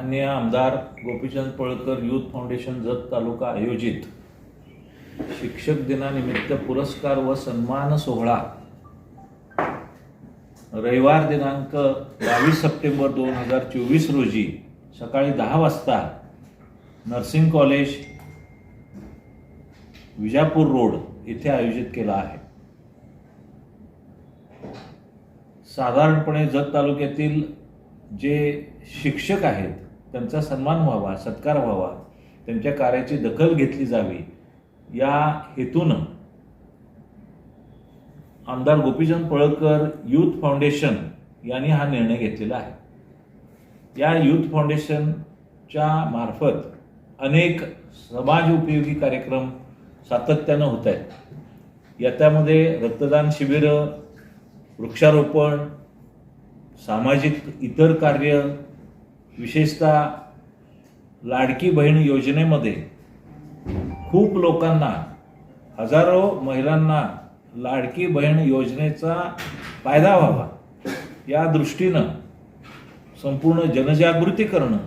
माननीय आमदार Gopichand पळकर youth foundation Jat तालुका आयोजित शिक्षक दिनानिमित्त पुरस्कार व सन्मान सोहळा रविवार दिनांक बावीस सप्टेंबर दोन हजार चोवीस रोजी सकाळी दहा वाजता नर्सिंग कॉलेज विजापूर रोड येथे आयोजित केला आहे. साधारणपणे जत तालुक्यातील जे शिक्षक आहेत त्यांचा सन्मान व्हावा सत्कार व्हावा त्यांच्या कार्याची दखल घेतली जावी या हेतूनं आमदार गोपीचंद पळकर यूथ फाउंडेशन यांनी हा निर्णय घेतलेला आहे. या यूथ फाउंडेशनच्या मार्फत अनेक समाज उपयोगी कार्यक्रम सातत्यानं होत आहेत याच्यामध्ये रक्तदान शिबिरं वृक्षारोपण सामाजिक इतर कार्य विशेषतः लाडकी बहीण योजनेमध्ये खूप लोकांना हजारो महिलांना लाडकी बहीण योजनेचा फायदा व्हावा. या दृष्टीनं संपूर्ण जनजागृती करणं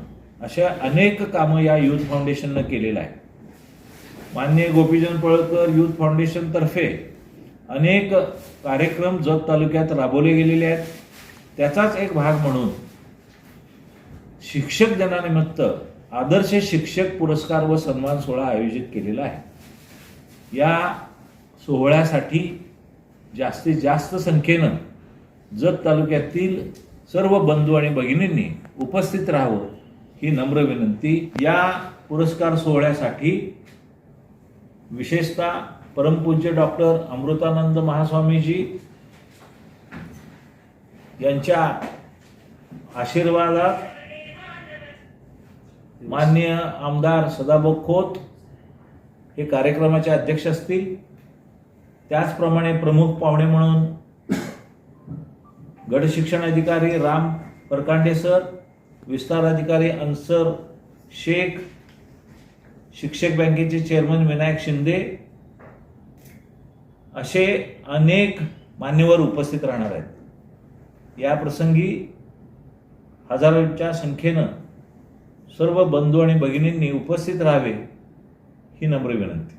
अशा अनेक कामं या यूथ फाउंडेशननं केलेलं आहे. माननीय गोपीचंद पळकर यूथ फाउंडेशनतर्फे अनेक कार्यक्रम जत तालुक्यात राबवले गेलेले आहेत. त्याचाच एक भाग म्हणून शिक्षक दिनानिमित्त आदर्श शिक्षक पुरस्कार व सन्मान सोहळा आयोजित केलेला आहे. या सोहळ्यासाठी जास्तीत जास्त संख्येनं जत तालुक्यातील सर्व बंधू आणि भगिनींनी उपस्थित राहावं ही नम्र विनंती. या पुरस्कार सोहळ्यासाठी विशेषतः परमपूज्य डॉक्टर अमृतानंद महास्वामीजी यांच्या आशीर्वादात माननीय आमदार सदाभाऊ खोत हे कार्यक्रमाचे अध्यक्ष असतील. त्याचप्रमाणे प्रमुख पाहुणे म्हणून गड शिक्षण अधिकारी राम परकांडे सर विस्तार अधिकारी अन्सर शेख शिक्षक बँकेचे चेअरमन विनायक शिंदे असे अनेक मान्यवर उपस्थित राहणार आहेत. या प्रसंगी हजारोच्या संख्येनं सर्व बंधू आणि भगिनींनी उपस्थित राहावे ही नम्र विनंती.